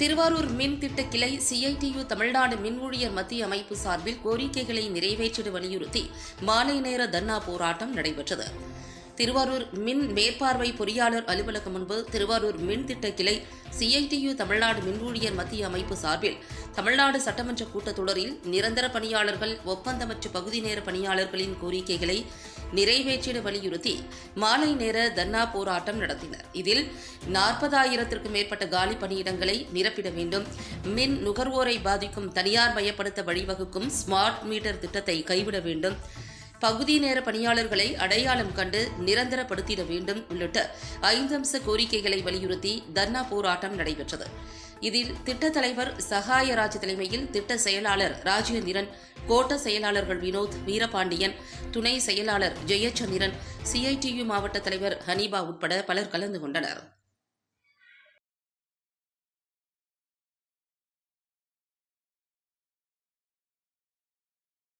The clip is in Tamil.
திருவாரூர் மின் திட்ட கிளை சிஐடியு தமிழ்நாடு மின் ஊழியர் மத்திய அமைப்பு சார்பில் கோரிக்கைகளை நிறைவேற்றிட வலியுறுத்தி மாலை நேர தர்ணா போராட்டம் நடைபெற்றது. திருவாரூர் மின் மேற்பார்வை பொறியாளர் அலுவலகம் முன்பு திருவாரூர் மின் திட்ட கிளை சிஐடியு தமிழ்நாடு மின் ஊழியர் மத்திய அமைப்பு சார்பில் தமிழ்நாடு சட்டமன்ற கூட்டத்தொடரில் நிரந்தர பணியாளர்கள் ஒப்பந்தமற்ற பகுதி நேர பணியாளர்களின் கோரிக்கைகளை நிறைவேற்றிட வலியுறுத்தி மாலை நேர தர்ணா போராட்டம் நடத்தினர். இதில் நாற்பதாயிரத்திற்கும் மேற்பட்ட காலி பணியிடங்களை நிரப்பிட வேண்டும். மின் நுகர்வோரை பாதிக்கும் தனியார் மயப்படுத்த வழிவகுக்கும் ஸ்மார்ட் மீட்டர் திட்டத்தை கைவிட வேண்டும். பகுதி நேர பணியாளர்களை அடையாளம் கண்டு நிரந்தரப்படுத்திட வேண்டும் உள்ளிட்ட ஐந்தம்ச கோரிக்கைகளை வலியுறுத்தி தர்ணா போராட்டம் நடைபெற்றது. இதில் திட்ட தலைவர் சகாயராஜ் தலைமையில் திட்ட செயலாளர் ராஜேந்திரன் கோட்ட செயலாளர்கள் வினோத் வீரபாண்டியன் துணை செயலாளர் ஜெயச்சந்திரன் சிஐடியு மாவட்ட தலைவர் ஹனீபா உட்பட பலர் கலந்து கொண்டனர்.